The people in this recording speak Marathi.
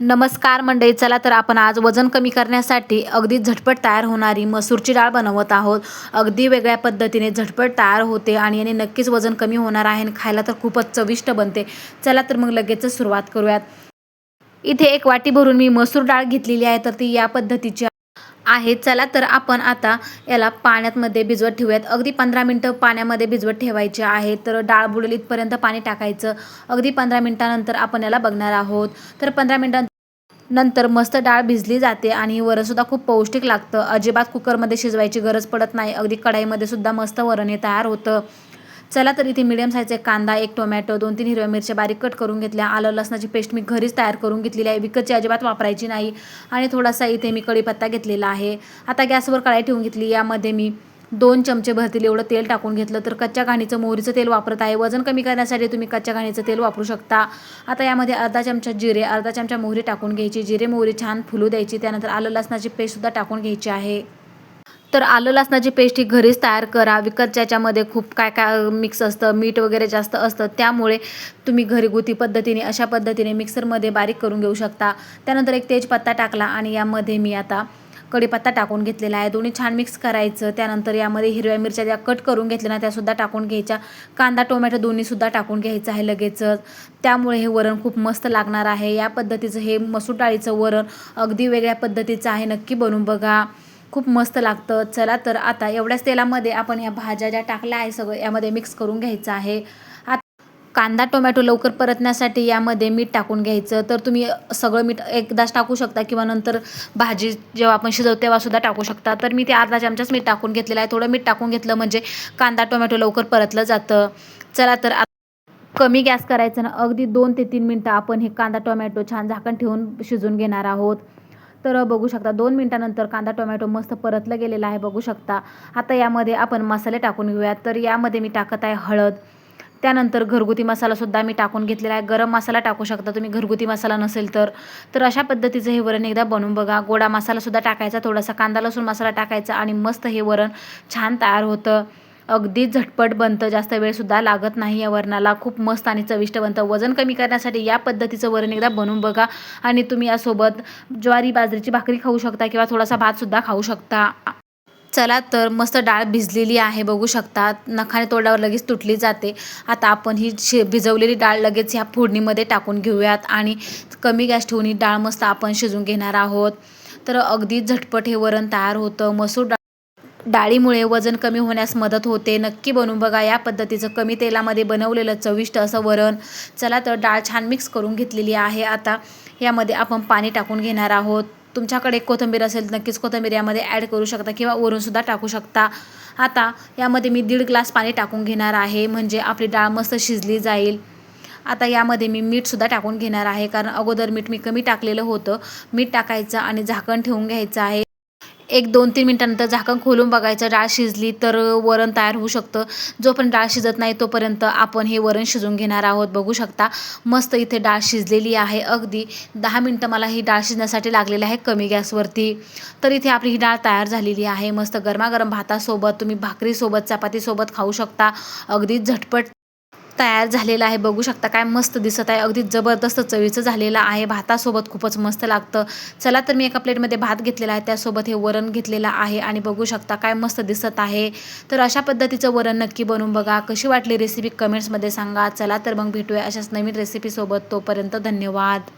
नमस्कार मंडळी चला तर आपण आज वजन कमी करण्यासाठी अगदी झटपट तयार होणारी मसूरची डाळ बनवत आहोत. अगदी वेगळ्या पद्धतीने झटपट तयार होते आणि याने नक्कीच वजन कमी होणार आहे आणि खायला तर खूपच चविष्ट बनते. चला तर मग लगेचच सुरुवात करूयात. इथे एक वाटी भरून मी मसूर डाळ घेतलेली आहे तर ती या पद्धतीची आहे. चला तर आपण आता याला पाण्यामध्ये भिजवत ठेवूयात. अगदी पंधरा मिनटं पाण्यामध्ये भिजवत ठेवायचे आहे. तर डाळ बुडेल इथपर्यंत पाणी टाकायचं. अगदी पंधरा मिनटानंतर आपण याला बघणार आहोत. तर पंधरा मिनटां नंतर मस्त डाळ भिजली जाते आणि वरणसुद्धा खूप पौष्टिक लागतं. अजिबात कुकरमध्ये शिजवायची गरज पडत नाही. अगदी कढाईमध्ये सुद्धा मस्त वरण हे तयार होतं. चला तर इथे मिडियम साईजचा एक कांदा एक टोमॅटो दोन तीन हिरव्या मिरच्या बारीक कट करून घेतल्या. आलं लसणाची पेस्ट मी घरीच तयार करून घेतलेली आहे. विकतची अजिबात वापरायची नाही. आणि थोडासा इथे मी कढीपत्ता घेतलेला आहे. आता गॅसवर कढाई ठेवून घेतली. यामध्ये मी दोन चमचे भरतील एवढं तेल टाकून घेतलं तर कच्च्या घाणीचं मोहरीचं तेल वापरत आहे. वजन कमी करण्यासाठी तुम्ही कच्च्या घाणीचं तेल वापरू शकता. आता यामध्ये अर्धा चमचा जिरे अर्धा चमचा मोहरी टाकून घ्यायची. जिरे मोहरी छान फुलू द्यायची. त्यानंतर आलं लसणाची पेस्टसुद्धा टाकून घ्यायची आहे. तर आलं लसणाची पेस्ट ही घरीच तयार करा. विकतच्या याच्यामध्ये खूप काय काय मिक्स असतं. मीठ वगैरे जास्त असतं. त्यामुळे तुम्ही घरगुती पद्धतीने अशा पद्धतीने मिक्सरमध्ये बारीक करून घेऊ शकता. त्यानंतर एक तेजपत्ता टाकला आणि यामध्ये मी आता कढीपत्ता टाकून घेतलेला आहे. दोन्ही छान मिक्स करायचं. त्यानंतर यामध्ये हिरव्या मिरच्या ज्या कट करून घेतल्या ना त्यासुद्धा टाकून घ्यायच्या. कांदा टोमॅटो दोन्हीसुद्धा टाकून घ्यायचं आहे लगेचच. त्यामुळे हे वरण खूप मस्त लागणार आहे. या पद्धतीचं हे मसूर डाळीचं वरण अगदी वेगळ्या पद्धतीचं आहे. नक्की बनवून बघा. खूप मस्त लागतं. चला तर आता एवढ्याच तेलामध्ये आपण या भाज्या ज्या टाकल्या आहे सगळं यामध्ये मिक्स करून घ्यायचं आहे. कांदा टोमॅटो लवकर परतण्यासाठी यामध्ये मीठ टाकून घ्यायचं. तर तुम्ही सगळं मीठ एकदाच टाकू शकता किंवा नंतर भाजी जेव्हा आपण शिजवतो तेव्हासुद्धा टाकू शकता. तर मी ते अर्धा चमचाच मीठ टाकून घेतलेलं आहे. थोडं मीठ टाकून घेतलं म्हणजे कांदा टोमॅटो लवकर परतलं जातं. चला तर कमी गॅस करायचं ना अगदी दोन ते तीन मिनटं आपण हे कांदा टोमॅटो छान झाकण ठेवून शिजून घेणार आहोत. तर बघू शकता दोन मिनटानंतर कांदा टोमॅटो मस्त परतलं गेलेला आहे बघू शकता. आता यामध्ये आपण मसाले टाकून घेऊयात. तर यामध्ये मी टाकत आहे हळद. त्यानंतर घरगुती मसालासुद्धा मी टाकून घेतलेला आहे. गरम मसाला टाकू शकता तुम्ही घरगुती मसाला नसेल तर. तर अशा पद्धतीचं हे वरण एकदा बनवून बघा. गोडा मसालासुद्धा टाकायचा थोडासा कांदा लसूण मसाला टाकायचा आणि मस्त हे वरण छान तयार होतं. अगदी झटपट बनतं जास्त वेळसुद्धा लागत नाही या वरणाला. खूप मस्त आणि चविष्ट बनतं वजन कमी करण्यासाठी या पद्धतीचं वरण एकदा बनवून बघा आणि तुम्ही यासोबत ज्वारी बाजरीची भाकरी खाऊ शकता किंवा थोडासा भातसुद्धा खाऊ शकता. चला तर मस्त डाळ भिजलेली आहे बघू शकता. नखाने तोंडावर लगेच तुटली जाते. आता आपण ही शि भिजवलेली डाळ लगेच ह्या फोडणीमध्ये टाकून घेऊयात आणि कमी गॅस ठेवून ही डाळ मस्त आपण शिजून घेणार आहोत. तर अगदी झटपट हे वरण तयार होतं. मसूर डाळ डाळीमुळे वजन कमी होण्यास मदत होते. नक्की बनवून बघा. या पद्धतीचं कमी तेलामध्ये बनवलेलं चविष्ट असं वरण. चला तर डाळ छान मिक्स करून घेतलेली आहे. आता यामध्ये आपण पाणी टाकून घेणार आहोत. तुमच्याकडे कोथिंबीर असेल नक्कीच कोथिंबीर यामध्ये ॲड करू शकता किंवा वरूनसुद्धा टाकू शकता. आता यामध्ये मी दीड ग्लास पाणी टाकून घेणार आहे. म्हणजे आपली डाळ मस्त शिजली जाईल. आता यामध्ये मी मीठसुद्धा टाकून घेणार आहे. कारण अगोदर मीठ मी कमी टाकलेलं होतं. मीठ टाकायचं आणि झाकण ठेवून घ्यायचं आहे. एक दोन तीन मिनटानंतर झाकण खोलून बघायचं. डाळ शिजली तर वरण तयार होऊ शकतं. जोपर्यंत डाळ शिजत नाही तोपर्यंत आपण हे वरण शिजवून घेणार आहोत. बघू शकता मस्त इथे डाळ शिजलेली आहे. अगदी दहा मिनटं मला ही डाळ शिजण्यासाठी लागलेली आहे कमी गॅसवरती. तर इथे आपली ही डाळ तयार झालेली आहे. मस्त गरमागरम भातासोबत तुम्ही भाकरीसोबत चपातीसोबत खाऊ शकता. अगदी झटपट तयार झालेला आहे. बघू शकता काय मस्त दिसत आहे. अगदी जबरदस्त चवीचं झालेलं आहे. भातासोबत खूपच मस्त लागतं. चला तर मी एका प्लेटमध्ये भात घेतलेला आहे. त्यासोबत हे वरण घेतलेलं आहे आणि बघू शकता काय मस्त दिसत आहे. तर अशा पद्धतीचं वरण नक्की बनवून बघा. कशी वाटली रेसिपी कमेंट्समध्ये सांगा. चला तर मग भेटूया अशाच नवीन रेसिपीसोबत तोपर्यंत धन्यवाद.